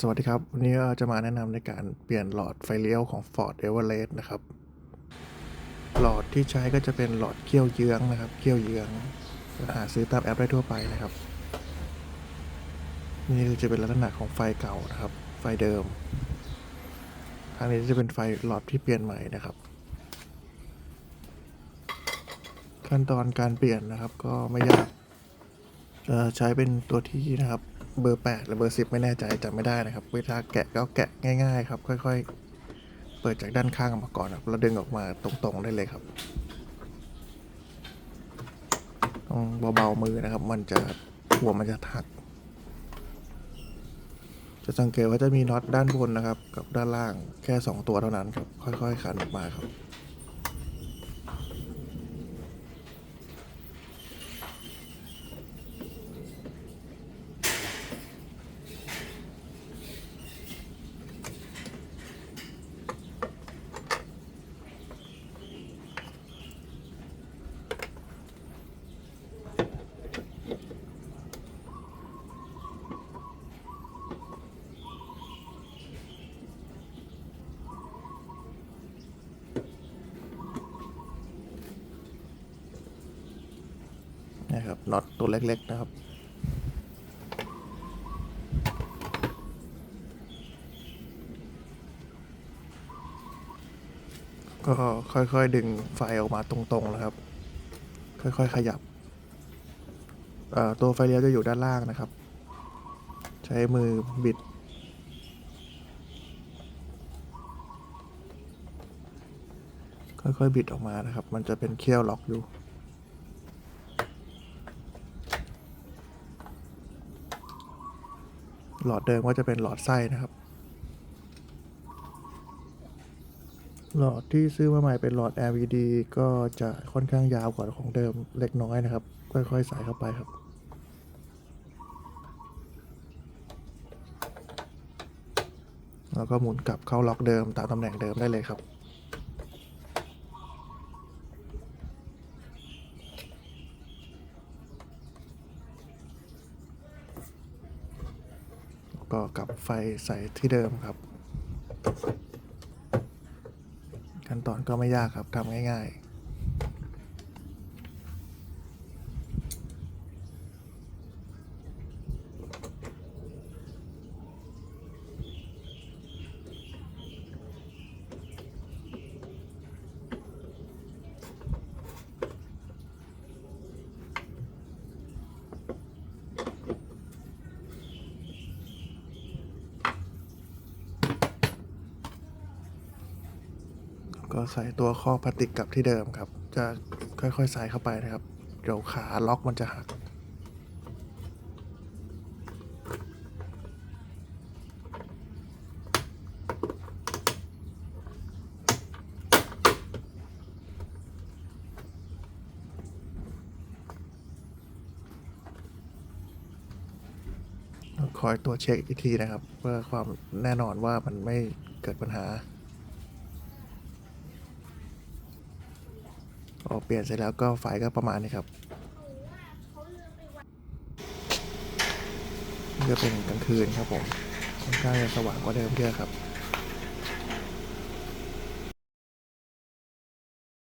สวัสดีครับ วันนี้ก็จะมาแนะนำในการเปลี่ยนหลอดไฟเลี้ยวของ Ford Everest นะครับ หลอดที่ใช้ก็จะเป็นหลอดเกี้ยวเยื้องนะครับ เกี้ยวเยื้องหาซื้อตามแอปได้ทั่วไปนะครับ นี่คือจะเป็นลักษณะของไฟเก่านะครับ ไฟเดิมทางนี้จะเป็นไฟหลอดที่เปลี่ยนใหม่นะครับ ขั้นตอนการเปลี่ยนนะครับก็ไม่ยากใช้เป็นตัวที่นะครับ เบอร์ 8 หรือเบอร์ 10 ไม่แน่ใจจำไม่ได้นะครับเวลาแกะก็แกะง่าย ๆ ครับ ค่อย ๆ เปิดจากด้านข้างออกมาก่อนครับแล้วดึงออกมาตรงๆได้เลยครับต้องเบาๆมือนะครับ มันจะหัวมันจะหัก จะสังเกตว่าจะมีน็อตด้านบนนะครับ กับด้านล่างแค่ 2 ตัวเท่านั้นครับ ค่อย ๆ ขันออกมาครับ นะครับน็อตตัวเล็กๆนะครับ ก็ค่อยๆดึงไฟออกมาตรงๆนะครับ ค่อยๆขยับตัวไฟเลี้ยวจะอยู่ด้านล่างนะครับ ใช้มือบิดค่อยๆบิดออกมานะครับ มันจะเป็นเขี้ยวล็อกอยู่ หลอดเดิมก็จะเป็นหลอดไส้นะครับ หลอดที่ซื้อมาใหม่เป็นหลอด LED ก็จะค่อนข้างยาวกว่าของเดิมเล็กน้อยนะครับ ค่อยๆใส่เข้าไปครับแล้วก็หมุนกลับเข้าล็อกเดิมตามตำแหน่งเดิมได้เลยครับ ก็กลับไฟใส่ที่เดิมครับ ขั้นตอนก็ไม่ยากครับทำง่าย ๆ ก็ใส่ตัวข้อพลาสติกกลับที่เดิมครับ จะค่อยๆใส่เข้าไปนะครับเดี๋ยวขาล็อกมันจะหักคอยตัวเช็คอีกทีนะครับ เพื่อความแน่นอนว่ามันไม่เกิดปัญหา พอเปลี่ยนเสร็จแล้วก็ไฟก็ประมาณนี้ครับนี่ก็เป็นกลางคืนครับผมค่อนข้างจะสว่างกว่าเดิมเยอะครับ